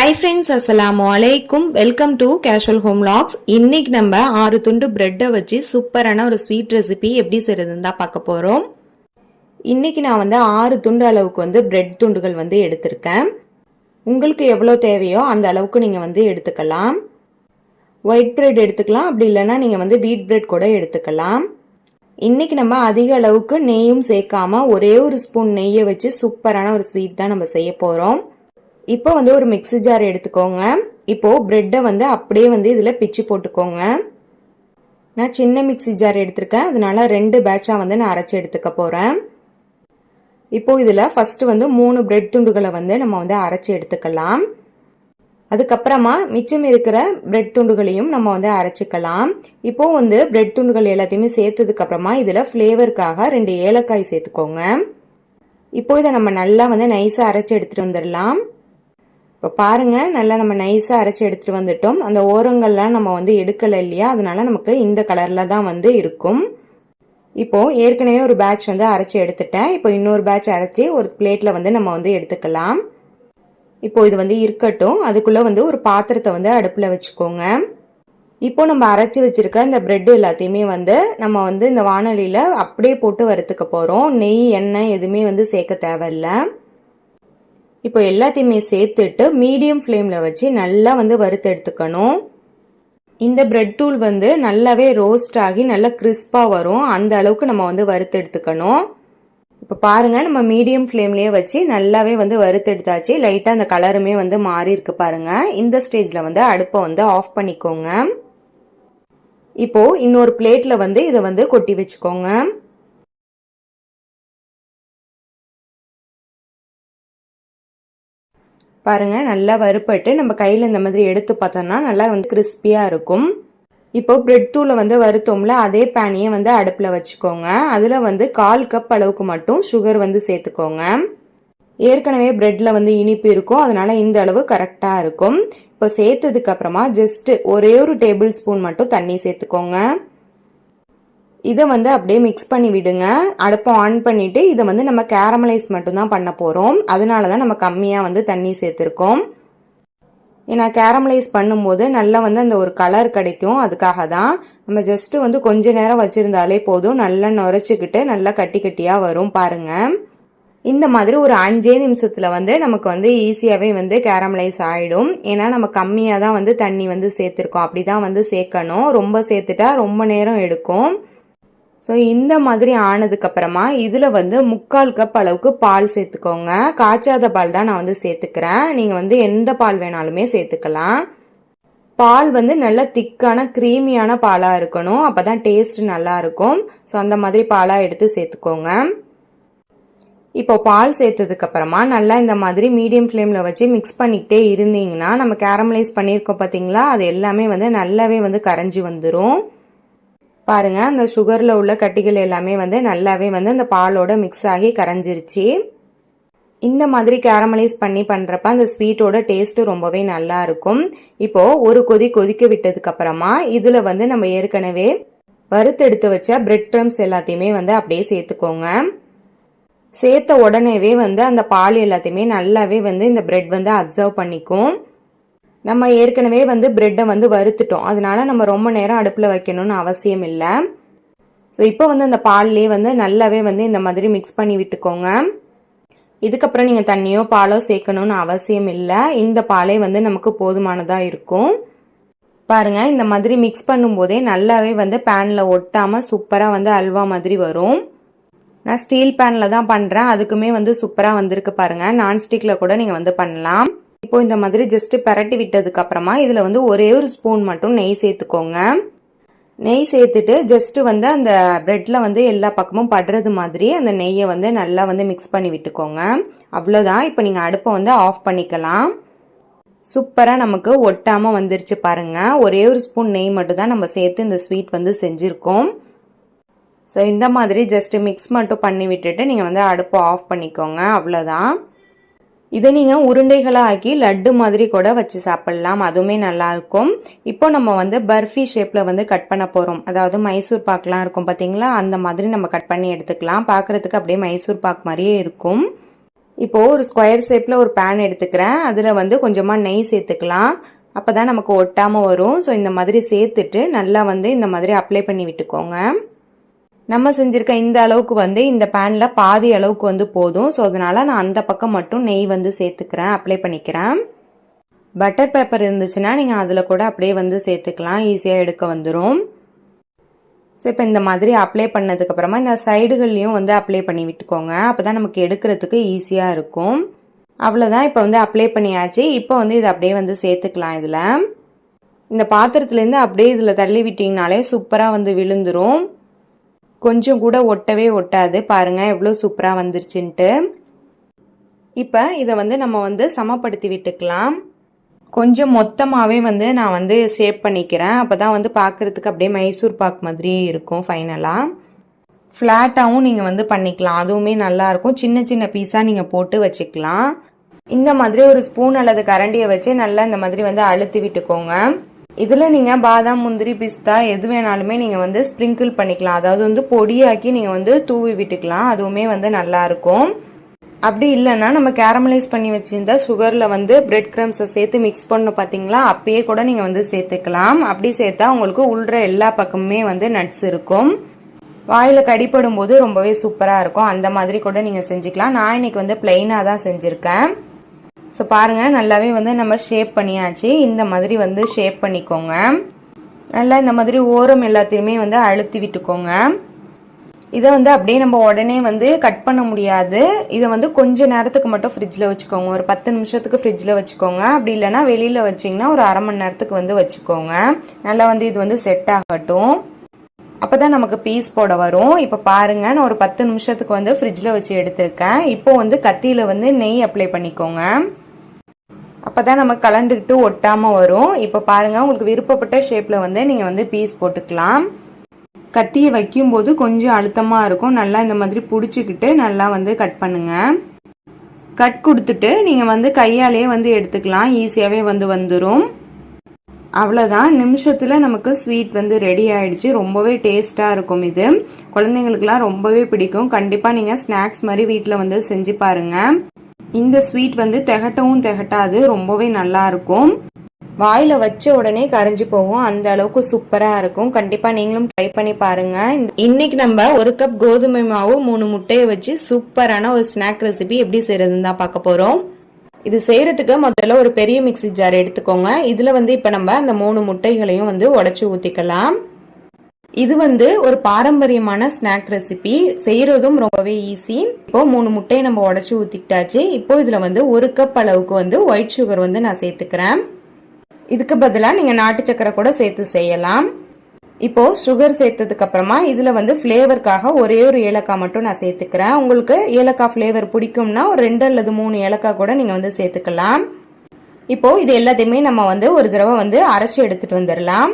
Hi friends அஸ்லாம் அலைக்கும் welcome to casual home logs இன்னைக்கு நம்ம ஆறு துண்டு பிரெட்டை வச்சு சூப்பரான ஒரு ஸ்வீட் ரெசிபி எப்படி செய்யறதுன்னு தான் பார்க்க போகிறோம் இன்னைக்கு நான் வந்து ஆறு துண்டு அளவுக்கு வந்து பிரெட் துண்டுகள் வந்து எடுத்திருக்கேன். உங்களுக்கு எவ்வளோ தேவையோ அந்த அளவுக்கு நீங்கள் வந்து எடுத்துக்கலாம். ஒயிட் பிரெட் எடுத்துக்கலாம். அப்படி இல்லைன்னா நீங்கள் வந்து வீட் பிரெட் கூட எடுத்துக்கலாம். இன்றைக்கி நம்ம அதிக அளவுக்கு நெய்யும் சேர்க்காம ஒரே ஒரு ஸ்பூன் நெய்யை வச்சு சூப்பரான ஒரு ஸ்வீட் தான் நம்ம செய்ய போகிறோம் இப்போ வந்து ஒரு மிக்ஸி ஜார் எடுத்துக்கோங்க. இப்போது ப்ரெட்டை வந்து அப்படியே வந்து இதில் பிச்சு போட்டுக்கோங்க. நான் சின்ன மிக்ஸி ஜார் எடுத்திருக்கேன். அதனால ரெண்டு பேட்சாக வந்து நான் அரைச்சி எடுத்துக்க போகிறேன் இப்போது இதில் ஃபஸ்ட்டு வந்து மூணு பிரெட் துண்டுகளை வந்து நம்ம வந்து அரைச்சி எடுத்துக்கலாம். அதுக்கப்புறமா மிச்சம் இருக்கிற பிரெட் துண்டுகளையும் நம்ம வந்து அரைச்சிக்கலாம். இப்போது வந்து பிரெட் துண்டுகள் எல்லாத்தையுமே சேர்த்ததுக்கப்புறமா இதில் ஃப்ளேவருக்காக ரெண்டு ஏலக்காய் சேர்த்துக்கோங்க. இப்போ இதை நம்ம நல்லா வந்து நைஸாக அரைச்சி எடுத்துகிட்டு வந்துடலாம். இப்போ பாருங்கள் நல்லா நம்ம நைஸாக அரைச்சி எடுத்துகிட்டு வந்துட்டோம். அந்த ஓரங்கள்லாம் நம்ம வந்து எடுக்கலை இல்லையா? அதனால நமக்கு இந்த கலரில் தான் வந்து இருக்கும். இப்போது ஏற்கனவே ஒரு பேட்ச் வந்து அரைச்சி எடுத்துட்டேன். இப்போ இன்னொரு பேட்ச் அரைச்சி ஒரு பிளேட்டில் வந்து நம்ம வந்து எடுத்துக்கலாம். இப்போ இது வந்து இருக்கட்டும். அதுக்குள்ளே வந்து ஒரு பாத்திரத்தை வந்து அடுப்பில் வச்சுக்கோங்க. இப்போ நம்ம அரைச்சி வச்சிருக்க இந்த ப்ரெட்டு எல்லாத்தையுமே வந்து நம்ம வந்து இந்த வானொலியில் அப்படியே போட்டு வறுத்துக்க போகிறோம் நெய் எண்ணெய் எதுவுமே வந்து சேர்க்க தேவையில்லை. இப்போ எல்லாத்தையுமே சேர்த்துட்டு மீடியம் ஃப்ளேமில் வச்சு நல்லா வந்து வறுத்து எடுத்துக்கணும். இந்த பிரெட் தூள் வந்து நல்லாவே ரோஸ்ட் ஆகி நல்லா கிறிஸ்பாக வரும். அந்த அளவுக்கு நம்ம வந்து வறுத்து எடுத்துக்கணும். இப்போ பாருங்கள் நம்ம மீடியம் ஃப்ளேம்லேயே வச்சு நல்லாவே வந்து வறுத்து எடுத்தாச்சு. லைட்டாக அந்த கலருமே வந்து மாறி இருக்கு பாருங்கள் இந்த ஸ்டேஜில் வந்து அடுப்பை வந்து ஆஃப் பண்ணிக்கோங்க. இப்போது இன்னொரு பிளேட்டில் வந்து இதை வந்து கொட்டி வச்சுக்கோங்க. பாருங்கள் நல்லா வறுப்பட்டு நம்ம கையில் இந்த மாதிரி எடுத்து பார்த்தோம்னா நல்லா வந்து கிறிஸ்பியாக இருக்கும். இப்போ பிரெட் தூளை வந்து வறுத்தோம்ல அதே பேனையை வந்து அடுப்பில் வச்சுக்கோங்க. அதில் வந்து கால் கப் அளவுக்கு மட்டும் சுகர் வந்து சேர்த்துக்கோங்க. ஏற்கனவே பிரெட்டில் வந்து இனிப்பு இருக்கும் அதனால் இந்த அளவு கரெக்டாக இருக்கும். இப்போ சேர்த்ததுக்கப்புறமா ஜஸ்ட்டு ஒரே ஒரு டேபிள் ஸ்பூன் மட்டும் தண்ணி சேர்த்துக்கோங்க. இதை வந்து அப்படியே மிக்ஸ் பண்ணி விடுங்க. அடுப்பை ஆன் பண்ணிவிட்டு இதை வந்து நம்ம கேரமலைஸ் மட்டும்தான் பண்ண போகிறோம் அதனால தான் நம்ம கம்மியாக வந்து தண்ணி சேர்த்துருக்கோம். ஏன்னா கேரமலைஸ் பண்ணும்போது நல்லா வந்து அந்த ஒரு கலர் கிடைக்கும். அதுக்காக தான் நம்ம ஜஸ்ட்டு வந்து கொஞ்ச நேரம் வச்சுருந்தாலே போதும். நல்லா நுரைச்சிக்கிட்டு நல்லா கட்டி கட்டியாக வரும் பாருங்கள் இந்த மாதிரி ஒரு அஞ்சே நிமிஷத்தில் வந்து நமக்கு வந்து ஈஸியாகவே வந்து கேரமலைஸ் ஆகிடும் ஏன்னா நம்ம கம்மியாக தான் வந்து தண்ணி வந்து சேர்த்துருக்கோம். அப்படி தான் வந்து சேர்க்கணும். ரொம்ப சேர்த்துட்டா ரொம்ப நேரம் எடுக்கும். ஸோ இந்த மாதிரி ஆனதுக்கப்புறமா இதில் வந்து முக்கால் கப் அளவுக்கு பால் சேர்த்துக்கோங்க. காய்ச்சாத பால் தான் நான் வந்து சேர்த்துக்கிறேன். நீங்கள் வந்து எந்த பால் வேணாலுமே சேர்த்துக்கலாம். பால் வந்து நல்ல திக்கான க்ரீமியான பாலாக இருக்கணும். அப்போ தான் டேஸ்ட் நல்லாயிருக்கும் ஸோ அந்த மாதிரி பாலாக எடுத்து சேர்த்துக்கோங்க. இப்போ பால் சேர்த்ததுக்கப்புறமா நல்லா இந்த மாதிரி மீடியம் ஃப்ளேமில் வச்சு மிக்ஸ் பண்ணிக்கிட்டே இருந்தீங்கன்னா நம்ம கேரமலைஸ் பண்ணியிருக்கோம் பார்த்தீங்களா அது எல்லாமே வந்து நல்லாவே வந்து கரைஞ்சி வந்துடும் பாருங்கள் அந்த சுகரில் உள்ள கட்டிகள் எல்லாமே வந்து நல்லாவே வந்து அந்த பாலோட மிக்ஸ் ஆகி கரைஞ்சிருச்சு. இந்த மாதிரி கேரமலைஸ் பண்ணி பண்ணுறப்ப அந்த ஸ்வீட்டோட டேஸ்ட்டு ரொம்பவே நல்லா இருக்கும். இப்போது ஒரு கொதி கொதிக்க விட்டதுக்கப்புறமா இதில் வந்து நம்ம ஏற்கனவே வறுத்தெடுத்து வச்ச பிரெட் ட்ரம்ஸ் எல்லாத்தையுமே வந்து அப்படியே சேர்த்துக்கோங்க. சேர்த்த உடனேவே வந்து அந்த பால் எல்லாத்தையுமே நல்லாவே வந்து இந்த பிரெட் வந்து அப்சர்வ் பண்ணிக்கும். நம்ம ஏற்கனவே வந்து ப்ரெட்டை வந்து வறுத்துட்டோம். அதனால நம்ம ரொம்ப நேரம் அடுப்பில் வைக்கணும்னு அவசியம் இல்லை. ஸோ இப்போ வந்து அந்த பால்லே வந்து நல்லாவே வந்து இந்த மாதிரி மிக்ஸ் பண்ணி விட்டுக்கோங்க. இதுக்கப்புறம் நீங்கள் தண்ணியோ பாலோ சேர்க்கணும்னு அவசியம் இல்லை. இந்த பாலே வந்து நமக்கு போதுமானதாக இருக்கும். பாருங்கள் இந்த மாதிரி மிக்ஸ் பண்ணும்போதே நல்லாவே வந்து பேனில் ஒட்டாமல் சூப்பராக வந்து அல்வா மாதிரி வரும். நான் ஸ்டீல் பேனில் தான் பண்ணுறேன் அதுக்குமே வந்து சூப்பராக வந்திருக்கு பாருங்கள் நான்ஸ்டிக்கில் கூட நீங்கள் வந்து பண்ணலாம். இப்போ இந்த மாதிரி ஜஸ்ட் பரட்டி விட்டதுக்கப்புறமா இதில் வந்து ஒரே ஒரு ஸ்பூன் மட்டும் நெய் சேர்த்துக்கோங்க. நெய் சேர்த்துட்டு ஜஸ்ட்டு வந்து அந்த ப்ரெட்டில் வந்து எல்லா பக்கமும் படுறது மாதிரி அந்த நெய்யை வந்து நல்லா வந்து மிக்ஸ் பண்ணி விட்டுக்கோங்க. அவ்வளோதான் இப்போ நீங்கள் அடுப்பை வந்து ஆஃப் பண்ணிக்கலாம். சூப்பராக நமக்கு ஒட்டாமல் வந்துருச்சு பாருங்கள் ஒரே ஒரு ஸ்பூன் நெய் மட்டும் தான் நம்ம சேர்த்து இந்த ஸ்வீட் வந்து செஞ்சுருக்கோம். ஸோ இந்த மாதிரி ஜஸ்ட்டு மிக்ஸ் மட்டும் பண்ணி விட்டுட்டு நீங்கள் வந்து அடுப்பை ஆஃப் பண்ணிக்கோங்க. அவ்வளோதான் இதை நீங்கள் உருண்டைகளாக ஆக்கி லட்டு மாதிரி கூட வச்சு சாப்பிட்லாம். அதுவுமே நல்லாயிருக்கும் இப்போ நம்ம வந்து பர்ஃபி ஷேப்பில் வந்து கட் பண்ண போகிறோம் அதாவது மைசூர் பாக்லாம் இருக்கும் பார்த்தீங்களா அந்த மாதிரி நம்ம கட் பண்ணி எடுத்துக்கலாம். பார்க்குறதுக்கு அப்படியே மைசூர் பாக் மாதிரியே இருக்கும். இப்போது ஒரு ஸ்கொயர் ஷேப்பில் ஒரு பேன் எடுத்துக்கிறேன். அதில் வந்து கொஞ்சமாக நெய் சேர்த்துக்கலாம். அப்போ தான் நமக்கு ஒட்டாமல் வரும். ஸோ இந்த மாதிரி சேர்த்துட்டு நல்லா வந்து இந்த மாதிரி அப்ளை பண்ணி விட்டுக்கோங்க. நம்ம செஞ்சுருக்க இந்த அளவுக்கு வந்து இந்த பேனில் பாதி அளவுக்கு வந்து போதும். ஸோ அதனால் நான் அந்த பக்கம் மட்டும் நெய் வந்து சேர்த்துக்கிறேன் அப்ளை பண்ணிக்கிறேன். பட்டர் பேப்பர் இருந்துச்சுன்னா நீங்கள் அதில் கூட அப்படியே வந்து சேர்த்துக்கலாம். ஈஸியாக எடுக்க வந்துடும் ஸோ இப்போ இந்த மாதிரி அப்ளை பண்ணதுக்கப்புறமா இந்த சைடுகள்லையும் வந்து அப்ளை பண்ணி விட்டுக்கோங்க. அப்போ தான் நமக்கு எடுக்கிறதுக்கு ஈஸியாக இருக்கும். அவ்வளோதான் இப்போ வந்து அப்ளை பண்ணியாச்சு. இப்போ வந்து இதை அப்படியே வந்து சேர்த்துக்கலாம் இதில். இந்த பாத்திரத்துலேருந்து அப்படியே இதில் தள்ளி விட்டிங்கனாலே சூப்பராக வந்து விழுந்துரும். கொஞ்சம் கூட ஒட்டவே ஒட்டாது. பாருங்கள் எவ்வளோ சூப்பராக வந்துருச்சுன்ட்டு. இப்போ இதை வந்து நம்ம வந்து சமப்படுத்தி விட்டுக்கலாம். கொஞ்சம் மொத்தமாகவே வந்து நான் வந்து ஷேப் பண்ணிக்கிறேன். அப்போ தான் வந்து பார்க்குறதுக்கு அப்படியே மைசூர் பாக் மாதிரியே இருக்கும் ஃபைனலாக ஃப்ளாட்டாகவும் நீங்கள் வந்து பண்ணிக்கலாம். அதுவுமே நல்லாயிருக்கும் சின்ன சின்ன பீஸாக நீங்கள் போட்டு வச்சுக்கலாம். இந்த மாதிரி ஒரு ஸ்பூன் அல்லது கரண்டியை வச்சு நல்லா இந்த மாதிரி வந்து அழுத்தி விட்டுக்கோங்க. இதில் நீங்கள் பாதாம் முந்திரி பிஸ்தா எது வேணாலுமே நீங்கள் வந்து ஸ்ப்ரிங்கிள் பண்ணிக்கலாம். அதாவது வந்து பொடியாக்கி நீங்கள் வந்து தூவி விட்டுக்கலாம். அதுவுமே வந்து நல்லாயிருக்கும் அப்படி இல்லைன்னா நம்ம கேரமலைஸ் பண்ணி வச்சுருந்தா சுகரில் வந்து பிரெட் க்ரம்ஸை சேர்த்து மிக்ஸ் பண்ணணும் பார்த்தீங்களா அப்பயே கூட நீங்கள் வந்து சேர்த்துக்கலாம். அப்படி சேர்த்தா உங்களுக்கு உள்ற எல்லா பக்கமுமே வந்து நட்ஸ் இருக்கும். வாயில் கடிப்படும் போது ரொம்பவே சூப்பராக இருக்கும். அந்த மாதிரி கூட நீங்கள் செஞ்சுக்கலாம். நான் இன்னைக்கு வந்து பிளெயினாக தான் செஞ்சுருக்கேன். ஸோ பாருங்கள் நல்லாவே வந்து நம்ம ஷேப் பண்ணியாச்சு. இந்த மாதிரி வந்து ஷேப் பண்ணிக்கோங்க. நல்லா இந்த மாதிரி ஓரம் எல்லாத்தையுமே வந்து அழுத்தி விட்டுக்கோங்க. இதை வந்து அப்படியே நம்ம உடனே வந்து கட் பண்ண முடியாது. இதை வந்து கொஞ்ச நேரத்துக்கு மட்டும் ஃப்ரிட்ஜில் வச்சுக்கோங்க. ஒரு பத்து நிமிஷத்துக்கு ஃப்ரிட்ஜில் வச்சுக்கோங்க. அப்படி இல்லைன்னா வெளியில் வச்சிங்கன்னா ஒரு அரை மணி நேரத்துக்கு வந்து வச்சுக்கோங்க. நல்லா வந்து இது வந்து செட் ஆகட்டும். அப்போ தான் நமக்கு பீஸ் போட வரும். இப்போ பாருங்க நான் ஒரு பத்து நிமிஷத்துக்கு வந்து ஃப்ரிட்ஜில் வச்சு எடுத்திருக்கேன். இப்போ வந்து கத்தியில் வந்து நெய் அப்ளை பண்ணிக்கோங்க. அப்போ தான் நம்ம கலந்துக்கிட்டு ஒட்டாமல் வரும். இப்போ பாருங்கள் உங்களுக்கு விருப்பப்பட்ட ஷேப்பில் வந்து நீங்கள் வந்து பீஸ் போட்டுக்கலாம். கத்தியை வைக்கும்போது கொஞ்சம் அழுத்தமாக இருக்கும். நல்லா இந்த மாதிரி பிடிச்சிக்கிட்டு நல்லா வந்து கட் பண்ணுங்கள் கட் கொடுத்துட்டு நீங்கள் வந்து கையாலே வந்து எடுத்துக்கலாம். ஈஸியாகவே வந்து வந்துடும் அவ்வளோதான் நிமிஷத்தில் நமக்கு ஸ்வீட் வந்து ரெடி ஆகிடுச்சு ரொம்பவே டேஸ்ட்டாக இருக்கும் இது. குழந்தைங்களுக்குலாம் ரொம்பவே பிடிக்கும். கண்டிப்பாக நீங்கள் ஸ்நாக்ஸ் மாதிரி வீட்டில் வந்து செஞ்சு பாருங்கள் இந்த ஸ்வீட் வந்து திகட்டவும் திகட்டாது ரொம்பவே நல்லா இருக்கும். வாயில வச்ச உடனே கரைஞ்சி போகும். அந்த அளவுக்கு சூப்பரா இருக்கும். கண்டிப்பா நீங்களும் ட்ரை பண்ணி பாருங்க. இன்னைக்கு நம்ம ஒரு கப் கோதுமை மாவு மூணு முட்டையை வச்சு சூப்பரான ஒரு ஸ்நாக் ரெசிபி எப்படி செய்யறதுன்னு தான் பார்க்க போறோம். இது செய்யறதுக்கு முதல்ல ஒரு பெரிய மிக்சி ஜார் எடுத்துக்கோங்க. இதுல வந்து இப்ப நம்ம அந்த மூணு முட்டைகளையும் வந்து உடச்சு ஊத்திக்கலாம். இது வந்து ஒரு பாரம்பரியமான ஸ்நாக் ரெசிபி செய்யறதும் ரொம்பவே ஈஸி இப்போ மூணு முட்டையை நம்ம உடச்சி ஊத்திக்கிட்டாச்சு. இப்போ இதுல வந்து ஒரு கப் அளவுக்கு வந்து ஒயிட் சுகர் வந்து நான் சேர்த்துக்கிறேன். இதுக்கு பதிலாக நீங்கள் நாட்டு சக்கரை கூட சேர்த்து செய்யலாம். இப்போ சுகர் சேர்த்ததுக்கு அப்புறமா இதில் வந்து ஃப்ளேவருக்காக ஒரே ஒரு ஏலக்காய் மட்டும் நான் சேர்த்துக்கிறேன். உங்களுக்கு ஏலக்காய் ஃப்ளேவர் பிடிக்கும்னா ஒரு ரெண்டு அல்லது மூணு ஏலக்காய் கூட நீங்கள் வந்து சேர்த்துக்கலாம். இப்போ இது எல்லாத்தையுமே நம்ம வந்து ஒரு தடவை வந்து அரைச்சி எடுத்துட்டு வந்துடலாம்.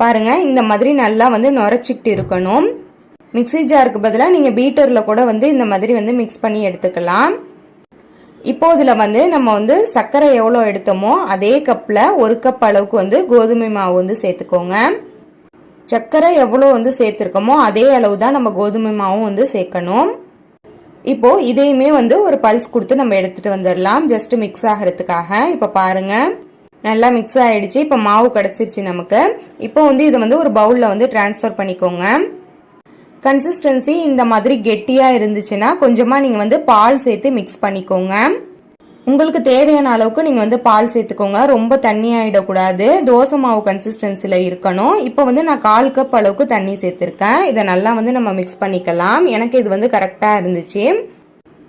பாருங்கள் இந்த மாதிரி நல்லா வந்து நுரைச்சிக்கிட்டு இருக்கணும். மிக்சி ஜாருக்கு பதிலாக நீங்கள் பீட்டரில் கூட வந்து இந்த மாதிரி வந்து மிக்ஸ் பண்ணி எடுத்துக்கலாம். இப்போ இதில் வந்து நம்ம வந்து சர்க்கரை எவ்வளோ எடுத்தோமோ அதே கப்பில் ஒரு கப் அளவுக்கு வந்து கோதுமை மாவு வந்து சேர்த்துக்கோங்க. சர்க்கரை எவ்வளோ வந்து சேர்த்துருக்கோமோ அதே அளவு தான் நம்ம கோதுமை மாவும் வந்து சேர்க்கணும். இப்போது இதையுமே வந்து ஒரு பல்ஸ் கொடுத்து நம்ம எடுத்துட்டு வந்துடலாம் ஜஸ்ட் மிக்ஸ் ஆகிறதுக்காக. இப்போ பாருங்கள் நல்லா மிக்ஸ் ஆகிடுச்சு இப்போ மாவு கிடச்சிருச்சு நமக்கு. இப்போ வந்து இதை வந்து ஒரு பவுலில் வந்து டிரான்ஸ்ஃபர் பண்ணிக்கோங்க. கன்சிஸ்டன்சி இந்த மாதிரி கெட்டியாக இருந்துச்சுன்னா கொஞ்சமாக நீங்கள் வந்து பால் சேர்த்து மிக்ஸ் பண்ணிக்கோங்க. உங்களுக்கு தேவையான அளவுக்கு நீங்கள் வந்து பால் சேர்த்துக்கோங்க. ரொம்ப தண்ணி ஆகிடக்கூடாது தோசை மாவு கன்சிஸ்டன்சியில் இருக்கணும். இப்போ வந்து நான் கால் கப் அளவுக்கு தண்ணி சேர்த்துருக்கேன். இதை நல்லா வந்து நம்ம மிக்ஸ் பண்ணிக்கலாம். எனக்கு இது வந்து கரெக்டாக இருந்துச்சு.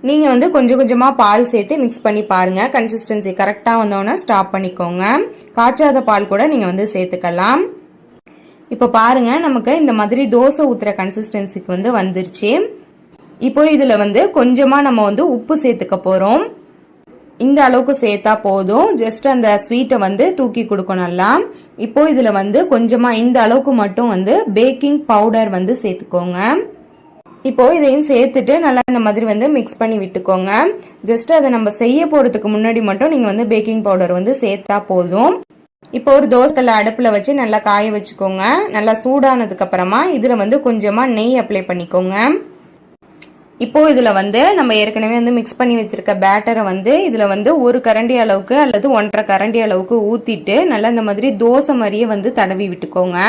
நீங்கள் வந்து கொஞ்சம் கொஞ்சமாக பால் சேர்த்து மிக்ஸ் பண்ணி பாருங்கள் கன்சிஸ்டன்சி கரெக்டாக வந்தோன்னே ஸ்டாப் பண்ணிக்கோங்க. காய்ச்சாத பால் கூட நீங்கள் வந்து சேர்த்துக்கலாம். இப்போ பாருங்க நமக்கு இந்த மாதிரி தோசை ஊற்றுற கன்சிஸ்டன்சிக்கு வந்து வந்துருச்சு. இப்போ இதில் வந்து கொஞ்சமாக நம்ம வந்து உப்பு சேர்த்துக்க போகிறோம் இந்த அளவுக்கு சேர்த்தா போதும். ஜஸ்ட் அந்த ஸ்வீட்டை வந்து தூக்கி கொடுக்கணும் எல்லாம் இப்போ இதில் வந்து கொஞ்சமாக இந்த அளவுக்கு மட்டும் வந்து பேக்கிங் பவுடர் வந்து சேர்த்துக்கோங்க. இப்போ இதையும் சேர்த்துட்டு நல்லா இந்த மாதிரி வந்து மிக்ஸ் பண்ணி விட்டுக்கோங்க. ஜஸ்ட் அதை நம்ம செய்ய போகிறதுக்கு முன்னாடி மட்டும் நீங்கள் வந்து பேக்கிங் பவுடர் வந்து சேர்த்தா போதும். இப்போ ஒரு தோசைக்கல்ல அடுப்பில் வச்சு நல்லா காய வச்சுக்கோங்க. நல்லா சூடானதுக்கப்புறமா இதில் வந்து கொஞ்சமாக நெய் அப்ளை பண்ணிக்கோங்க. இப்போ இதில் வந்து நம்ம ஏற்கனவே வந்து மிக்ஸ் பண்ணி வச்சுருக்க பேட்டரை வந்து இதில் வந்து ஒரு கரண்டி அளவுக்கு அல்லது ஒன்றரை கரண்டி அளவுக்கு ஊற்றிட்டு நல்லா இந்த மாதிரி தோசை மாதிரியே வந்து தடவி விட்டுக்கோங்க.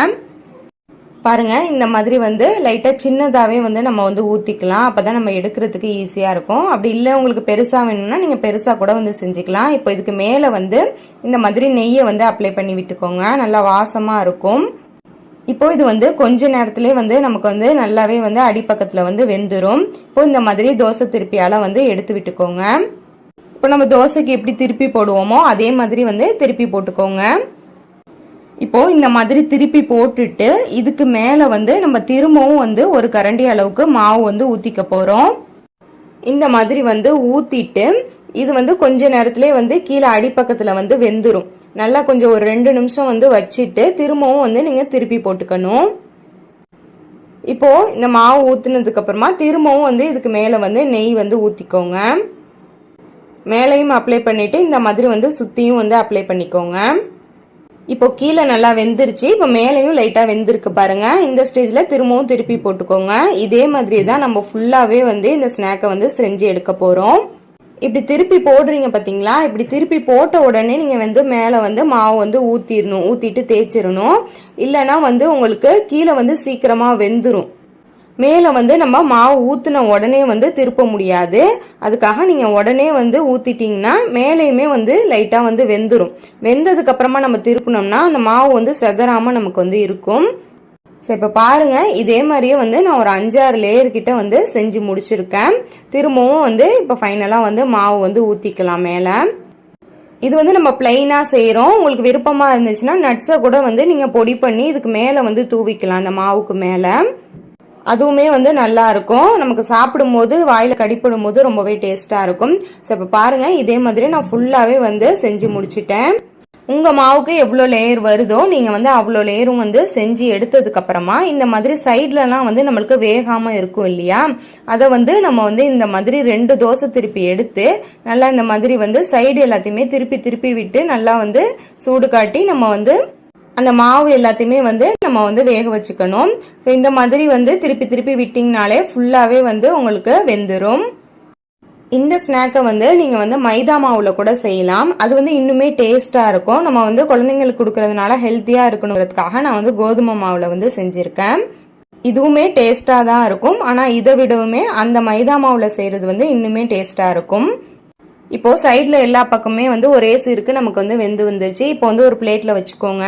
பாருங்கள் இந்த மாதிரி வந்து லைட்டாக சின்னதாகவே வந்து நம்ம வந்து ஊற்றிக்கலாம் அப்போ தான் நம்ம எடுக்கிறதுக்கு ஈஸியாக இருக்கும். அப்படி இல்லை உங்களுக்கு பெருசாக வேணும்னா நீங்கள் பெருசாக கூட வந்து செஞ்சுக்கலாம். இப்போ இதுக்கு மேலே வந்து இந்த மாதிரி நெய்யை வந்து அப்ளை பண்ணி விட்டுக்கோங்க. நல்லா வாசமாக இருக்கும். இப்போ இது வந்து கொஞ்ச நேரத்துலேயே வந்து நமக்கு வந்து நல்லாவே வந்து அடிப்பக்கத்தில் வந்து வெந்துடும் இப்போ இந்த மாதிரி தோசை திருப்பியால் வந்து எடுத்து விட்டுக்கோங்க. இப்போ நம்ம தோசைக்கு எப்படி திருப்பி போடுவோமோ அதே மாதிரி வந்து திருப்பி போட்டுக்கோங்க. இப்போ இந்த மாதிரி திருப்பி போட்டுட்டு இதுக்கு மேலே வந்து நம்ம திரும்பவும் வந்து ஒரு கரண்டி அளவுக்கு மாவு வந்து ஊற்றிக்க போகிறோம் இந்த மாதிரி வந்து ஊற்றிட்டு இது வந்து கொஞ்ச நேரத்திலே வந்து கீழே அடிப்பக்கத்தில் வந்து வெந்துடும் நல்லா கொஞ்சம் ஒரு ரெண்டு நிமிஷம் வந்து வச்சுட்டு திரும்பவும் வந்து நீங்கள் திருப்பி போட்டுக்கணும். இப்போ இந்த மாவு ஊற்றுனதுக்கப்புறமா திரும்பவும் வந்து இதுக்கு மேலே வந்து நெய் வந்து ஊற்றிக்கோங்க மேலேயும் அப்ளை பண்ணிட்டு இந்த மாதிரி வந்து சுற்றியும் வந்து அப்ளை பண்ணிக்கோங்க. இப்போ கீழே நல்லா வெந்துருச்சு. இப்போ மேலேயும் லைட்டாக வெந்திருக்கு பாருங்க. இந்த ஸ்டேஜில் திரும்பவும் திருப்பி போட்டுக்கோங்க. இதே மாதிரி தான் நம்ம ஃபுல்லாகவே வந்து இந்த ஸ்நாக்கை வந்து செஞ்சு எடுக்க போகிறோம் இப்படி திருப்பி போடுறீங்க பார்த்தீங்களா இப்படி திருப்பி போட்ட உடனே நீங்கள் வந்து மேலே வந்து மாவு வந்து ஊற்றிடணும் ஊற்றிட்டு தேய்ச்சிடணும் இல்லைன்னா வந்து உங்களுக்கு கீழே வந்து சீக்கிரமாக வெந்துடும் மேலே வந்து நம்ம மாவு ஊற்றின உடனே வந்து திருப்ப முடியாது. அதுக்காக நீங்கள் உடனே வந்து ஊற்றிட்டிங்கன்னா மேலேயுமே வந்து லைட்டாக வந்து வெந்துடும் வெந்ததுக்கப்புறமா நம்ம திருப்பினோம்னா அந்த மாவு வந்து செதறாமல் நமக்கு வந்து இருக்கும். சரி இப்போ பாருங்கள் இதே மாதிரியே வந்து நான் ஒரு அஞ்சாறு லேயர் கிட்ட வந்து செஞ்சு முடிச்சிருக்கேன். திரும்பவும் வந்து இப்போ ஃபைனலாக வந்து மாவு வந்து ஊற்றிக்கலாம் மேலே. இது வந்து நம்ம பிளைனாக செய்கிறோம் உங்களுக்கு விருப்பமாக இருந்துச்சுன்னா நட்ஸை கூட வந்து நீங்கள் பொடி பண்ணி இதுக்கு மேலே வந்து தூவிக்கலாம் அந்த மாவுக்கு மேலே. அதுவுமே வந்து நல்லா இருக்கும் நமக்கு சாப்பிடும்போது வாயில் கடிப்படும் போது ரொம்பவே டேஸ்ட்டாக இருக்கும். ஸோ இப்போ பாருங்கள் இதே மாதிரி நான் ஃபுல்லாகவே வந்து செஞ்சு முடிச்சிட்டேன். உங்கள் மாவுக்கு எவ்வளோ லேயர் வருதோ நீங்கள் வந்து அவ்வளோ லேயரும் வந்து செஞ்சு எடுத்ததுக்கப்புறமா இந்த மாதிரி சைட்லலாம் வந்து நம்மளுக்கு வேகாமல் இருக்கும் இல்லையா? அதை வந்து நம்ம வந்து இந்த மாதிரி ரெண்டு தோசை திருப்பி எடுத்து நல்லா இந்த மாதிரி வந்து சைடு எல்லாத்தையுமே திருப்பி திருப்பி விட்டு நல்லா வந்து சூடு காட்டி நம்ம வந்து அந்த மாவு எல்லாத்தையுமே வந்து நம்ம வந்து வேக வச்சுக்கணும். ஸோ இந்த மாதிரி வந்து திருப்பி திருப்பி விட்டிங்கனாலே ஃபுல்லாகவே வந்து உங்களுக்கு வெந்துடும் இந்த ஸ்நாக்கை வந்து நீங்கள் வந்து மைதா மாவில் கூட செய்யலாம். அது வந்து இன்னுமே டேஸ்ட்டாக இருக்கும். நம்ம வந்து குழந்தைங்களுக்கு கொடுக்கறதுனால ஹெல்த்தியாக இருக்கணுங்கிறதுக்காக நான் வந்து கோதுமை மாவில் வந்து செஞ்சுருக்கேன். இதுவுமே டேஸ்ட்டாக தான் இருக்கும். ஆனால் இதை விடவுமே அந்த மைதா மாவில் செய்கிறது வந்து இன்னுமே டேஸ்ட்டாக இருக்கும். இப்போது சைடில் எல்லா பக்கமே வந்து ஒரே சீருக்கு நமக்கு வந்து வெந்து வந்துருச்சு. இப்போ வந்து ஒரு பிளேட்டில் வச்சுக்கோங்க.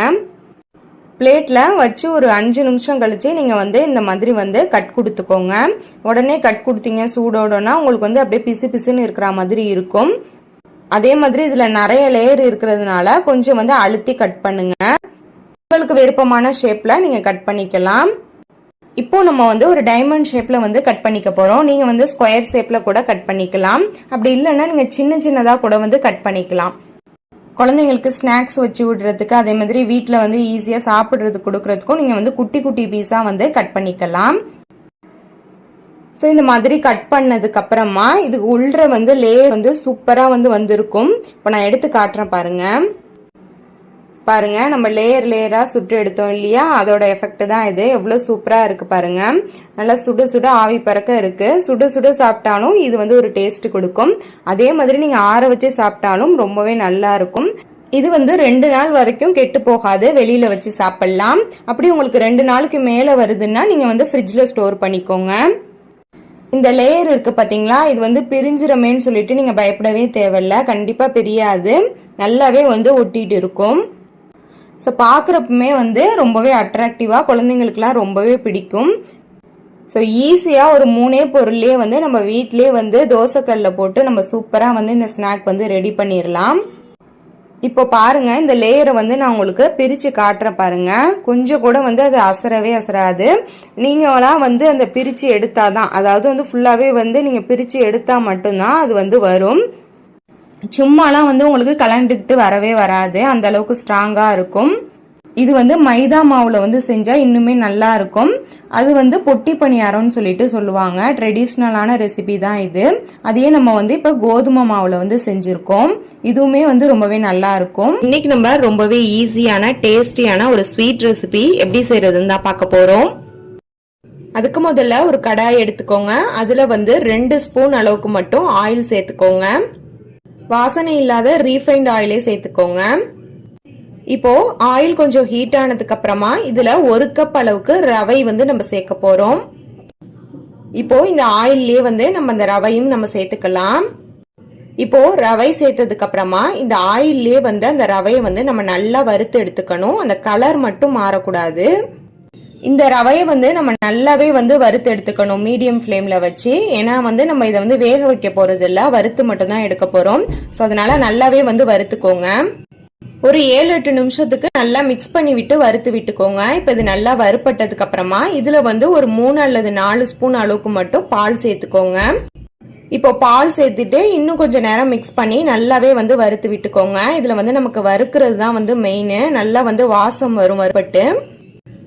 பிளேட்டில் வச்சு ஒரு அஞ்சு நிமிஷம் கழிச்சு நீங்கள் வந்து இந்த மாதிரி வந்து கட் கொடுத்துக்கோங்க. உடனே கட் கொடுத்தீங்க சூடோடனா உங்களுக்கு வந்து அப்படியே பிசு பிசுன்னு இருக்கிற மாதிரி இருக்கும். அதே மாதிரி இதில் நிறைய லேயர் இருக்கிறதுனால கொஞ்சம் வந்து அழுத்தி கட் பண்ணுங்க. உங்களுக்கு விருப்பமான ஷேப்பில் நீங்கள் கட் பண்ணிக்கலாம். இப்போ நம்ம வந்து ஒரு டைமண்ட் ஷேப்பில் வந்து கட் பண்ணிக்க போகிறோம் நீங்கள் வந்து ஸ்கொயர் ஷேப்பில் கூட கட் பண்ணிக்கலாம். அப்படி இல்லைன்னா நீங்கள் சின்ன சின்னதாக கூட வந்து கட் பண்ணிக்கலாம். குழந்தைங்களுக்கு ஸ்நாக்ஸ் வச்சு விடுறதுக்கு அதே மாதிரி வீட்டில் வந்து ஈஸியாக சாப்பிட்றதுக்கு கொடுக்குறதுக்கும் நீங்கள் வந்து குட்டி குட்டி பீஸாக வந்து கட் பண்ணிக்கலாம். ஸோ இந்த மாதிரி கட் பண்ணதுக்கு அப்புறமா இது உள்ள வந்து லேயர் வந்து சூப்பராக வந்து வந்திருக்கும். இப்போ நான் எடுத்து காட்டுறேன் பாருங்கள் பாருங்க நம்ம லேயர் லேயராக சுட்டு எடுத்தோம் இல்லையா? அதோட எஃபெக்ட் தான் இது. எவ்வளோ சூப்பராக இருக்குது பாருங்க. நல்லா சுடு சுட ஆவி பறக்க இருக்குது சுடு சுட சாப்பிட்டாலும் இது வந்து ஒரு டேஸ்ட் கொடுக்கும். அதே மாதிரி நீங்கள் ஆற வச்சு சாப்பிட்டாலும் ரொம்பவே நல்லா இருக்கும். இது வந்து ரெண்டு நாள் வரைக்கும் கெட்டு போகாது. வெளியில் வச்சு சாப்பிட்லாம். அப்படி உங்களுக்கு ரெண்டு நாளுக்கு மேலே வருதுன்னா நீங்கள் வந்து ஃப்ரிட்ஜில் ஸ்டோர் பண்ணிக்கோங்க. இந்த லேயர் இருக்கு பார்த்தீங்களா இது வந்து பிரிஞ்சிரமேன்னு சொல்லிட்டு நீங்கள் பயப்படவே தேவையில்ல. கண்டிப்பாக பிரியாது. நல்லாவே வந்து ஒட்டிட்டு இருக்கும். ஸோ பார்க்குறப்பமே வந்து ரொம்பவே அட்ராக்டிவாக குழந்தைங்களுக்குலாம் ரொம்பவே பிடிக்கும். ஸோ ஈஸியாக ஒரு மூணே பொருள்லேயே வந்து நம்ம வீட்டிலே வந்து தோசைக்கல்லில் போட்டு நம்ம சூப்பராக வந்து இந்த ஸ்நாக் வந்து ரெடி பண்ணிடலாம் இப்போ பாருங்க இந்த லேயரை வந்து நான் உங்களுக்கு பிரித்து காட்டுறேன் பாருங்க. கொஞ்சம் கூட வந்து அது அசரவே அசராது. நீங்களாம் வந்து அந்த பிரித்து எடுத்தால் தான் அதாவது வந்து ஃபுல்லாகவே வந்து நீங்கள் பிரித்து எடுத்தால் மட்டும்தான் அது வந்து வரும். சும்மாலாம் வந்து உங்களுக்கு கலந்துக்கிட்டு வரவே வராது. அந்த அளவுக்கு ஸ்ட்ராங்காக இருக்கும். இது வந்து மைதா மாவில் வந்து செஞ்சால் இன்னுமே நல்லா இருக்கும். அது வந்து பொட்டி பணியாரம்னு சொல்லிட்டு சொல்லுவாங்க. ட்ரெடிஷ்னலான ரெசிபி தான் இது. அதையே நம்ம வந்து இப்போ கோதுமை மாவில் வந்து செஞ்சுருக்கோம். இதுவுமே வந்து ரொம்பவே நல்லா இருக்கும். இன்னைக்கு நம்ம ரொம்பவே ஈஸியான டேஸ்டியான ஒரு ஸ்வீட் ரெசிபி எப்படி செய்யறதுன்னு தான் பார்க்க போகிறோம் அதுக்கு முதல்ல ஒரு கடாய் எடுத்துக்கோங்க. அதில் வந்து ரெண்டு ஸ்பூன் அளவுக்கு மட்டும் ஆயில் சேர்த்துக்கோங்க. வாசனை இல்லாத ரீஃபைண்ட் ஆயிலே சேர்த்துக்கோங்க. இப்போ ஆயில் கொஞ்சம் ஹீட் ஆனதுக்கு அப்புறமா இதுல ஒரு கப் அளவுக்கு ரவை வந்து நம்ம சேர்க்க போறோம். இப்போ இந்த ஆயிலே வந்து நம்ம அந்த ரவையும் நம்ம சேர்த்துக்கலாம். இப்போ ரவை சேர்த்ததுக்கு அப்புறமா இந்த ஆயிலே வந்து அந்த ரவையை வந்து நம்ம நல்லா வறுத்து எடுத்துக்கணும். அந்த கலர் மட்டும் மாறக்கூடாது. இந்த ரவையை வந்து நம்ம நல்லாவே வந்து வறுத்து எடுத்துக்கணும் மீடியம் ஃப்ளேமில் வச்சு. ஏன்னா வந்து நம்ம இதை வந்து வேக வைக்க போகிறதில்ல வறுத்து மட்டும்தான் எடுக்க போகிறோம் ஸோ அதனால் நல்லாவே வந்து வறுத்துக்கோங்க. ஒரு ஏழு எட்டு நிமிஷத்துக்கு நல்லா மிக்ஸ் பண்ணி விட்டு வறுத்து விட்டுக்கோங்க. இப்போ இது நல்லா வறுப்பட்டதுக்கு அப்புறமா இதில் வந்து ஒரு மூணு அல்லது நாலு ஸ்பூன் அளவுக்கு மட்டும் பால் சேர்த்துக்கோங்க. இப்போ பால் சேர்த்துட்டு இன்னும் கொஞ்சம் நேரம் மிக்ஸ் பண்ணி நல்லாவே வந்து வறுத்து விட்டுக்கோங்க. இதில் வந்து நமக்கு வறுக்கிறது தான் வந்து மெயின் நல்லா வந்து வாசம் வரும் வறுபட்டு.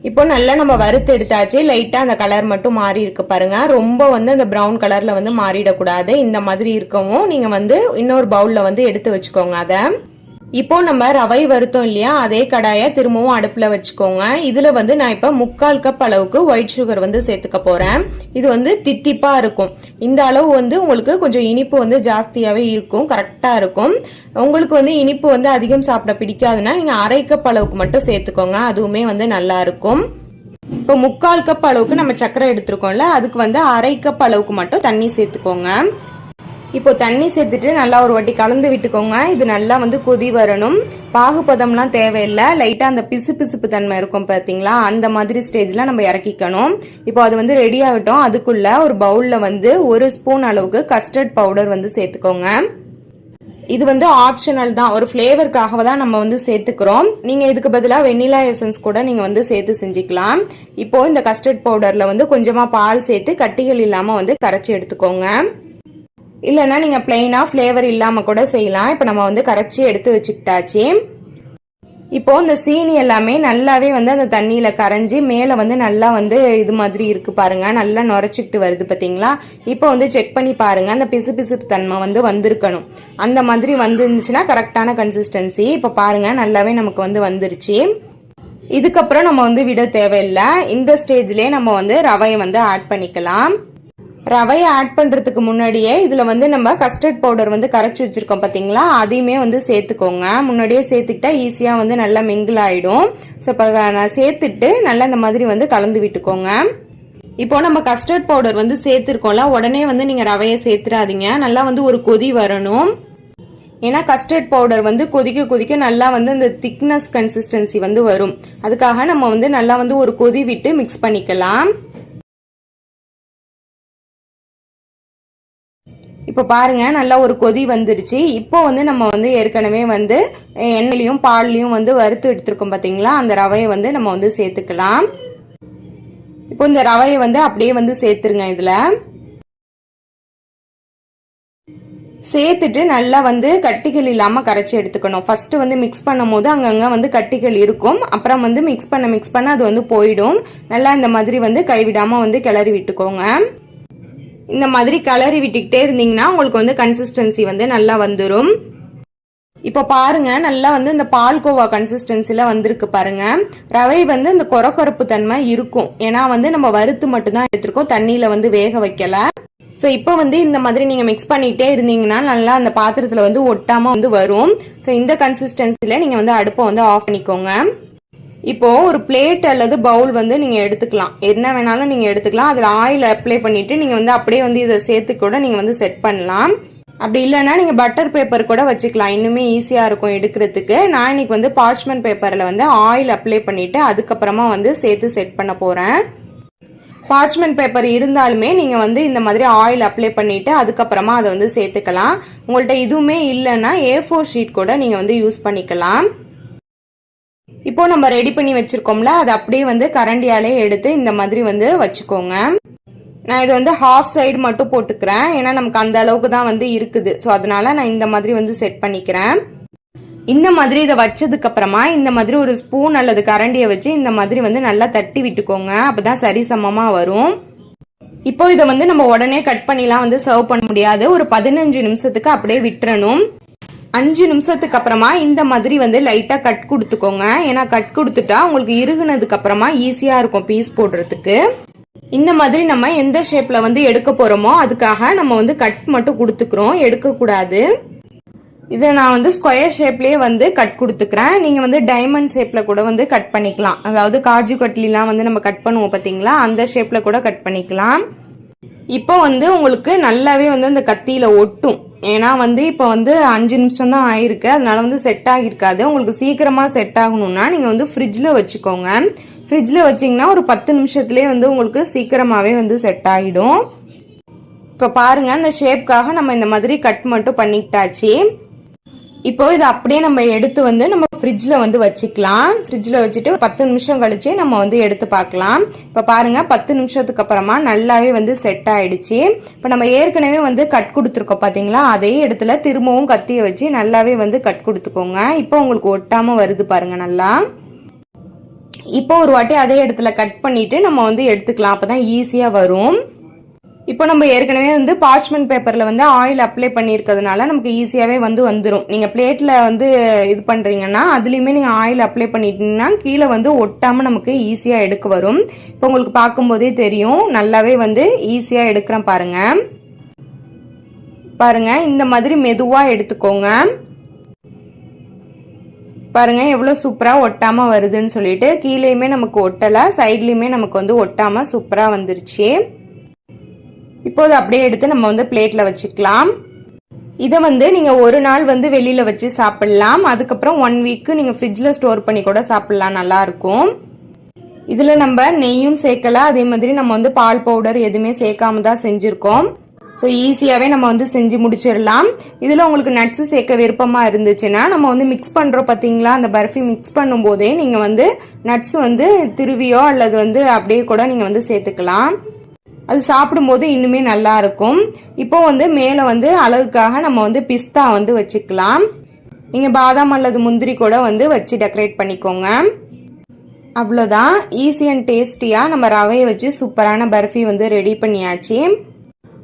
இப்போ நல்லா நம்ம வறுத்து எடுத்தாச்சு. லைட்டா அந்த கலர் மட்டும் மாறி இருக்கு பாருங்க. ரொம்ப வந்து அந்த பிரவுன் கலர்ல வந்து மாறிடக்கூடாது. இந்த மாதிரி இருக்கவும் நீங்க வந்து இன்னொரு பவுல்ல வந்து எடுத்து வச்சுக்கோங்க அதை. இப்போ நம்ம ரவை வருத்தோம் இல்லையா அதே கடாயை திரும்பவும் அடுப்பில் வச்சுக்கோங்க. இதில் வந்து நான் இப்போ முக்கால் கப் அளவுக்கு ஒயிட் சுகர் வந்து சேர்த்துக்க போகிறேன் இது வந்து தித்திப்பாக இருக்கும். இந்த அளவு வந்து உங்களுக்கு கொஞ்சம் இனிப்பு வந்து ஜாஸ்தியாகவே இருக்கும் கரெக்டாக இருக்கும். உங்களுக்கு வந்து இனிப்பு வந்து அதிகம் சாப்பிட பிடிக்காதுன்னா நீங்கள் அரை கப் அளவுக்கு மட்டும் சேர்த்துக்கோங்க அதுவுமே வந்து நல்லா இருக்கும். இப்போ முக்கால் கப் அளவுக்கு நம்ம சர்க்கரை எடுத்துருக்கோம்ல அதுக்கு வந்து அரை கப் அளவுக்கு மட்டும் தண்ணி சேர்த்துக்கோங்க. இப்போ தண்ணி சேர்த்துட்டு நல்லா ஒரு வாட்டி கலந்து விட்டுக்கோங்க. இது நல்லா வந்து கொதி வரணும். பாகுபதம்லாம் தேவையில்லை. லைட்டாக அந்த பிசு பிசுப்பு தன்மை இருக்கும் பார்த்தீங்களா அந்த மாதிரி ஸ்டேஜில் நம்ம இறக்கிக்கணும். இப்போ அது வந்து ரெடி ஆகட்டும். அதுக்குள்ள ஒரு பவுலில் வந்து ஒரு ஸ்பூன் அளவுக்கு கஸ்டர்ட் பவுடர் வந்து சேர்த்துக்கோங்க. இது வந்து ஆப்ஷனல் தான். ஒரு ஃப்ளேவருக்காக தான் நம்ம வந்து சேர்த்துக்கிறோம். நீங்கள் இதுக்கு பதிலாக வெண்ணிலா எசன்ஸ் கூட நீங்கள் வந்து சேர்த்து செஞ்சுக்கலாம். இப்போது இந்த கஸ்டர்ட் பவுடரில் வந்து கொஞ்சமாக பால் சேர்த்து கட்டிகள் இல்லாமல் வந்து கரைச்சி எடுத்துக்கோங்க. இல்லைன்னா நீங்கள் பிளெயினாக ஃப்ளேவர் இல்லாமல் கூட செய்யலாம். இப்போ நம்ம வந்து கரைச்சி எடுத்து வச்சுக்கிட்டாச்சு. இப்போது இந்த சீனி எல்லாமே நல்லாவே வந்து அந்த தண்ணியில் கரைஞ்சி மேலே வந்து நல்லா வந்து இது மாதிரி இருக்குது பாருங்கள் நல்லா நுரைச்சிக்கிட்டு வருது பார்த்தீங்களா இப்போ வந்து செக் பண்ணி பாருங்கள் அந்த பிசு பிசுப்பு தன்மை வந்து வந்திருக்கணும். அந்த மாதிரி வந்துருந்துச்சுன்னா கரெக்டான கன்சிஸ்டன்சி இப்போ பாருங்கள் நல்லாவே நமக்கு வந்து வந்துருச்சு. இதுக்கப்புறம் நம்ம வந்து விட தேவையில்லை. இந்த ஸ்டேஜ்லேயே நம்ம வந்து ரவையை வந்து ஆட் பண்ணிக்கலாம். ரவையை ஆட் பண்ணுறதுக்கு முன்னாடியே இதில் வந்து நம்ம கஸ்டர்ட் பவுடர் வந்து கரைச்சி வச்சுருக்கோம் பார்த்தீங்களா அதையுமே வந்து சேர்த்துக்கோங்க. முன்னாடியே சேர்த்துக்கிட்டா ஈஸியாக வந்து நல்லா மிங்கிள் ஆகிடும் ஸோ இப்போ நான் சேர்த்துட்டு நல்லா இந்த மாதிரி வந்து கலந்து விட்டுக்கோங்க. இப்போ நம்ம கஸ்டர்ட் பவுடர் வந்து சேர்த்துருக்கோம்ல உடனே வந்து நீங்கள் ரவையை சேர்த்துடாதீங்க நல்லா வந்து ஒரு கொதி வரணும். ஏன்னா கஸ்டர்ட் பவுடர் வந்து கொதிக்க கொதிக்க நல்லா வந்து அந்த திக்னஸ் கன்சிஸ்டன்சி வந்து வரும். அதுக்காக நம்ம வந்து நல்லா வந்து ஒரு கொதி விட்டு மிக்ஸ் பண்ணிக்கலாம். இப்போ பாருங்கள் நல்லா ஒரு கொதி வந்துடுச்சு. இப்போ வந்து நம்ம வந்து ஏற்கனவே வந்து எண்ணெயிலையும் பால்லையும் வந்து வறுத்து எடுத்துருக்கோம் பார்த்தீங்களா அந்த ரவையை வந்து நம்ம வந்து சேர்த்துக்கலாம். இப்போ இந்த ரவையை வந்து அப்படியே வந்து சேர்த்துருங்க இதில். சேர்த்துட்டு நல்லா வந்து கட்டிகள் இல்லாமல் கரைச்சி எடுத்துக்கணும். ஃபஸ்ட்டு வந்து மிக்ஸ் பண்ணும் போது அங்கங்கே வந்து கட்டிகள் இருக்கும். அப்புறம் வந்து மிக்ஸ் பண்ண மிக்ஸ் பண்ண அது வந்து போயிடும். நல்லா இந்த மாதிரி வந்து கைவிடாமல் வந்து கிளறி விட்டுக்கோங்க. இந்த மாதிரி கலரி விட்டுக்கிட்டே இருந்தீங்கன்னா உங்களுக்கு வந்து கன்சிஸ்டன்சி வந்து நல்லா வந்துடும் இப்போ பாருங்க நல்லா வந்து இந்த பால்கோவா கன்சிஸ்டன்சில வந்திருக்கு பாருங்க. ரவை வந்து இந்த கொரக்கொரப்பு தன்மை இருக்கும். ஏன்னா வந்து நம்ம வறுத்து மட்டும்தான் எடுத்திருக்கோம் தண்ணியில வந்து வேக வைக்கல. ஸோ இப்போ வந்து இந்த மாதிரி நீங்கள் மிக்ஸ் பண்ணிகிட்டே இருந்தீங்கன்னா நல்லா அந்த பாத்திரத்தில் வந்து ஒட்டாமல் வந்து வரும். ஸோ இந்த கன்சிஸ்டன்சியில் நீங்கள் வந்து அடுப்பை வந்து ஆஃப் பண்ணிக்கோங்க. இப்போ ஒரு பிளேட் அல்லது பவுல் வந்து நீங்க எடுத்துக்கலாம். என்ன வேணாலும் நீங்க எடுத்துக்கலாம். அதுல ஆயில் அப்ளை பண்ணிட்டு நீங்க வந்து அப்படியே வந்து இதை சேர்த்து கூட நீங்க வந்து செட் பண்ணலாம். அப்படி இல்லைன்னா நீங்க பட்டர் பேப்பர் கூட வச்சுக்கலாம். இன்னுமே ஈஸியா இருக்கும் எடுக்கிறதுக்கு. நான் இன்னைக்கு வந்து பார்ச்மெண்ட் பேப்பர்ல வந்து ஆயில் அப்ளை பண்ணிட்டு அதுக்கப்புறமா வந்து சேர்த்து செட் பண்ண போறேன். பார்ச்மெண்ட் பேப்பர் இருந்தாலுமே நீங்கள் வந்து இந்த மாதிரி ஆயில் அப்ளை பண்ணிவிட்டு அதுக்கப்புறமா அதை வந்து சேர்த்துக்கலாம். உங்கள்கிட்ட இதுவுமே இல்லைன்னா ஏ ஃபோர் ஷீட் கூட நீங்கள் வந்து யூஸ் பண்ணிக்கலாம். இப்போ நம்ம ரெடி பண்ணி வச்சிருக்கோம்ல அதை அப்படியே வந்து கரண்டியாலே எடுத்து இந்த மாதிரி வந்து வச்சுக்கோங்க. நான் இது வந்து ஹாஃப் சைடு மட்டும் போட்டுக்கிறேன். ஏன்னா நமக்கு அந்த அளவுக்கு தான் வந்து இருக்குது. ஸோ அதனால நான் இந்த மாதிரி வந்து செட் பண்ணிக்கிறேன். இந்த மாதிரி இதை வச்சதுக்கு அப்புறமா இந்த மாதிரி ஒரு ஸ்பூன் அல்லது கரண்டியை வச்சு இந்த மாதிரி வந்து நல்லா தட்டி விட்டுக்கோங்க. அப்பதான் சரிசமமா வரும். இப்போ இதை வந்து நம்ம உடனே கட் பண்ணிலாம் வந்து சர்வ் பண்ண முடியாது. ஒரு பதினஞ்சு நிமிஷத்துக்கு அப்படியே விட்டுறணும். அஞ்சு நிமிஷத்துக்கு அப்புறமா இந்த மாதிரி வந்து லைட்டாக கட் கொடுத்துக்கோங்க. ஏன்னா கட் கொடுத்துட்டா உங்களுக்கு இருகுனதுக்கு அப்புறமா ஈஸியாக இருக்கும் பீஸ் போடுறதுக்கு. இந்த மாதிரி நம்ம எந்த ஷேப்பில் வந்து எடுக்க போகிறோமோ அதுக்காக நம்ம வந்து கட் மட்டும் கொடுத்துக்கிறோம். எடுக்கக்கூடாது இதை நான் வந்து ஸ்கொயர் ஷேப்லேயே வந்து கட் கொடுத்துக்கிறேன். நீங்கள் வந்து டைமண்ட் ஷேப்பில் கூட வந்து கட் பண்ணிக்கலாம். அதாவது காஜு கட்லிலாம் வந்து நம்ம கட் பண்ணுவோம் பார்த்தீங்களா அந்த ஷேப்பில் கூட கட் பண்ணிக்கலாம். இப்போ வந்து உங்களுக்கு நல்லாவே வந்து அந்த கத்தியில் ஒட்டும். ஏன்னா வந்து இப்போ வந்து அஞ்சு நிமிஷம் தான் ஆயிருக்கு. அதனால வந்து செட் ஆகியிருக்காது. உங்களுக்கு சீக்கிரமாக செட் ஆகணும்னா நீங்கள் வந்து ஃப்ரிட்ஜில் வச்சுக்கோங்க. ஃப்ரிட்ஜில் வச்சிங்கன்னா ஒரு பத்து நிமிஷத்துலேயே வந்து உங்களுக்கு சீக்கிரமாகவே வந்து செட் ஆகிடும். இப்போ பாருங்கள் அந்த ஷேப்காக நம்ம இந்த மாதிரி கட் மட்டும் பண்ணிக்கிட்டாச்சு. இப்போ இதை அப்படியே நம்ம எடுத்து வந்து நம்ம ஃப்ரிட்ஜில் வந்து வச்சுக்கலாம். ஃப்ரிட்ஜில் வச்சுட்டு பத்து நிமிஷம் கழிச்சு நம்ம வந்து எடுத்து பார்க்கலாம். இப்போ பாருங்க பத்து நிமிஷத்துக்கு அப்புறமா நல்லாவே வந்து செட் ஆகிடுச்சு இப்போ நம்ம ஏற்கனவே வந்து கட் கொடுத்துருக்கோம் பார்த்தீங்களா அதே இடத்துல திரும்பவும் கத்தியை வச்சு நல்லாவே வந்து கட் கொடுத்துக்கோங்க. இப்போ உங்களுக்கு ஒட்டாமல் வருது பாருங்கள் நல்லா. இப்போ ஒரு வாட்டி அதே இடத்துல கட் பண்ணிவிட்டு நம்ம வந்து எடுத்துக்கலாம். அப்போ தான் ஈஸியாக வரும். இப்போ நம்ம ஏற்கனவே வந்து பார்ச்மெண்ட் பேப்பரில் வந்து ஆயில் அப்ளை பண்ணியிருக்கிறதுனால நமக்கு ஈஸியாகவே வந்து வந்துடும் நீங்கள் பிளேட்டில் வந்து இது பண்ணுறீங்கன்னா அதுலேயுமே நீங்கள் ஆயில் அப்ளை பண்ணிட்டீங்கன்னா கீழே வந்து ஒட்டாமல் நமக்கு ஈஸியாக எடுக்க வரும். இப்போ உங்களுக்கு பார்க்கும்போதே தெரியும். நல்லாவே வந்து ஈஸியாக எடுக்கிறேன் பாருங்கள் பாருங்க இந்த மாதிரி மெதுவாக எடுத்துக்கோங்க. பாருங்க எவ்வளோ சூப்பராக ஒட்டாமல் வருதுன்னு சொல்லிட்டு கீழேயுமே நமக்கு ஒட்டலை சைட்லேயுமே நமக்கு வந்து ஒட்டாமல் சூப்பராக வந்துருச்சு. இப்போது அப்படியே எடுத்து நம்ம வந்து பிளேட்டில் வச்சுக்கலாம். இதை வந்து நீங்கள் ஒரு நாள் வந்து வெளியில் வச்சு சாப்பிட்லாம். அதுக்கப்புறம் ஒன் வீக்கு நீங்கள் ஃப்ரிட்ஜில் ஸ்டோர் பண்ணி கூட சாப்பிட்லாம். நல்லாயிருக்கும் இதில் நம்ம நெய்யும் சேர்க்கல அதே மாதிரி நம்ம வந்து பால் பவுடர் எதுவுமே சேர்க்காம தான் செஞ்சுருக்கோம். ஸோ ஈஸியாகவே நம்ம வந்து செஞ்சு முடிச்சிடலாம். இதில் உங்களுக்கு நட்ஸு சேர்க்க விருப்பமாக இருந்துச்சுன்னா நம்ம வந்து மிக்ஸ் பண்ணுறோம் பார்த்தீங்களா அந்த பர்ஃபி மிக்ஸ் பண்ணும்போதே நீங்கள் வந்து நட்ஸ் வந்து திருவியோ அல்லது வந்து அப்படியே கூட நீங்கள் வந்து சேர்த்துக்கலாம். அது சாப்பிடும்போது இன்னுமே நல்லா இருக்கும். இப்போ வந்து மேலே வந்து அழகுக்காக நம்ம வந்து பிஸ்தா வந்து வச்சுக்கலாம். நீங்கள் பாதாம் அல்லது முந்திரி கூட வந்து வச்சு டெக்கரேட் பண்ணிக்கோங்க. அவ்வளோதான் ஈஸி அண்ட் டேஸ்டியாக நம்ம ரவையை வச்சு சூப்பரான பர்ஃபி வந்து ரெடி பண்ணியாச்சு.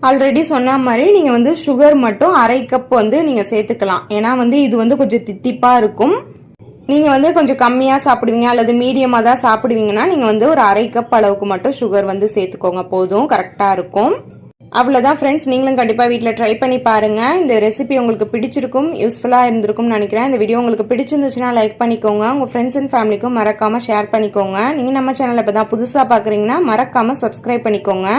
ஆல்ரெடி சொன்ன மாதிரி நீங்கள் வந்து சுகர் மட்டும் அரை கப் வந்து நீங்கள் சேர்த்துக்கலாம். ஏன்னா வந்து இது வந்து கொஞ்சம் தித்திப்பாக இருக்கும். நீங்கள் வந்து கொஞ்சம் கம்மியாக சாப்பிடுவீங்க அல்லது மீடியமாக தான் சாப்பிடுவீங்கன்னா நீங்கள் வந்து ஒரு அரை கப் அளவுக்கு மட்டும் சுகர் வந்து சேர்த்துக்கோங்க. போதும் கரெக்டாக இருக்கும். அவ்வளோதான் ஃப்ரெண்ட்ஸ் நீங்களும் கண்டிப்பாக வீட்டில் ட்ரை பண்ணி பாருங்கள் இந்த ரெசிபி உங்களுக்கு பிடிச்சிருக்கும் யூஸ்ஃபுல்லாக இருந்திருக்கும்னு நினைக்கிறேன். இந்த வீடியோ உங்களுக்கு பிடிச்சிருந்துச்சுன்னா லைக் பண்ணிக்கோங்க. உங்கள் ஃப்ரெண்ட்ஸ் அண்ட் ஃபேமிலிக்கும் மறக்காமல் ஷேர் பண்ணிக்கோங்க. நீங்கள் நம்ம சேனலை இப்போ தான் புதுசாக பார்க்குறீங்கன்னா மறக்காமல் சப்ஸ்கிரைப் பண்ணிக்கோங்க.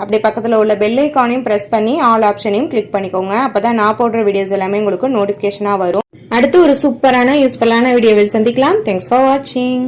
அப்படியே பக்கத்தில் உள்ள பெல் ஐக்கானையும் ப்ரெஸ் பண்ணி ஆல் ஆப்ஷனையும் கிளிக் பண்ணிக்கோங்க. அப்போ தான் நான் போடுற வீடியோஸ் எல்லாமே உங்களுக்கு நோட்டிஃபிகேஷனாக வரும். அடுத்து ஒரு சூப்பரான யூஸ்ஃபுல்லான வீடியோவில் சந்திக்கலாம். தேங்க்ஸ் ஃபார் வாட்சிங்